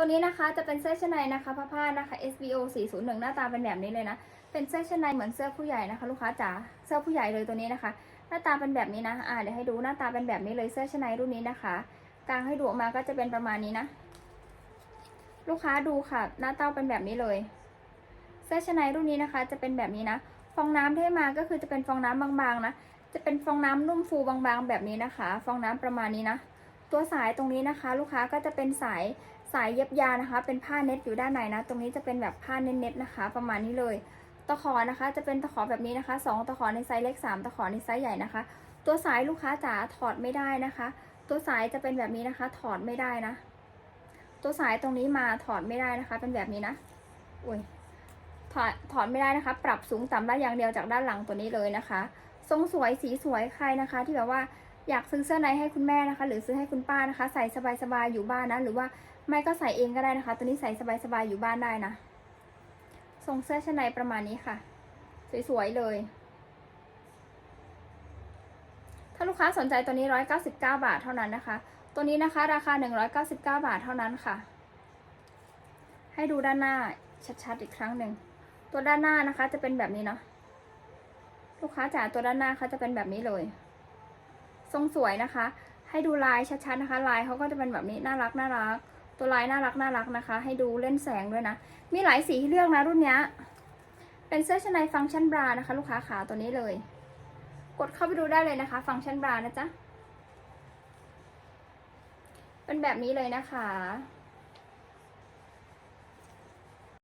ตัวนี้นะคะจะเป็นเสื้อชั้นในนะคะผ้าผ้านะคะ SBO 401 หน้าตาเป็นแบบนี้เลยนะ เป็นเสื้อชั้นในเหมือนเสื้อผู้ใหญ่นะคะ ลูกค้าจ๋า เสื้อผู้ใหญ่เลยตัวนี้นะคะ หน้าตาเป็นแบบนี้นะ อ่าเดี๋ยวให้ดูหน้าตาเป็นแบบนี้เลยเสื้อชั้นในรุ่นนี้นะคะ กลางให้ดูออกมาก็จะเป็นประมาณนี้นะ ลูกค้าดูค่ะ หน้าเต้าเป็นแบบนี้เลย เสื้อชั้นในรุ่นนี้นะคะ จะเป็นแบบนี้นะ ฟองน้ำที่ให้มาก็คือจะเป็นฟองน้ำบางๆนะ จะเป็นฟองน้ำนุ่มฟูบางๆ แบบนี้นะคะ ฟองน้ำประมาณนี้นะ ตัวสายตรงนี้นะคะ ลูกค้าก็จะเป็นสาย สายเย็บยานะคะ เป็นผ้าเน็ตอยู่ด้านในนะ ตรงนี้จะเป็นแบบผ้าเน็ตๆนะคะ ประมาณนี้เลย ตะขอนะคะ จะเป็นตะขอแบบนี้นะคะสองตะขอในไซส์เล็กสามตะขอในไซส์ใหญ่นะคะ ตัวสายลูกค้าจ๋าถอดไม่ได้นะคะ ตัวสายจะเป็นแบบนี้นะคะ ถอดไม่ได้นะ ตัวสายตรงนี้มาถอดไม่ได้นะคะ เป็นแบบนี้นะ อุ้ยถอดถอดไม่ได้นะคะ ปรับสูงต่ำได้อย่างเดียวจากด้านหลังตัวนี้เลยนะคะ ทรงสวยสีสวยใครนะคะ ที่แบบว่า อยากซื้อเสื้อในให้คุณแม่นะคะ หรือซื้อให้คุณป้านะคะ ใส่สบายๆอยู่บ้านนะ หรือว่าไม่ก็ใส่เองก็ได้นะคะ ตัวนี้ใส่สบายๆอยู่บ้านได้นะทรงเสื้อชั้นในประมาณนี้ค่ะ สวยๆเลย ถ้าลูกค้าสนใจตัวนี้ 199 บาทเท่านั้นนะคะ ตัวนี้นะคะราคา 199 บาทเท่านั้นค่ะ ให้ดูด้านหน้าชัดๆอีกครั้งหนึ่ง ตัวด้านหน้านะคะจะเป็นแบบนี้เนาะลูกค้าจ๋าตัวด้านหน้าเขาจะเป็นแบบนี้เลย ทรงสวยนะคะ ให้ดูลายชัดๆนะคะ ลายเขาก็จะเป็นแบบนี้น่ารักน่ารัก ตัวลายน่ารักน่ารักนะคะ ให้ดูเล่นแสงด้วยนะ มีหลายสีให้เลือกนะรุ่นนี้เป็นเสื้อชั้นในฟังก์ชันบรานะคะ ลูกค้าขาตัวนี้เลย กดเข้าไปดูได้เลยนะคะ ฟังก์ชันบรานะจ๊ะเป็นแบบนี้เลยนะคะ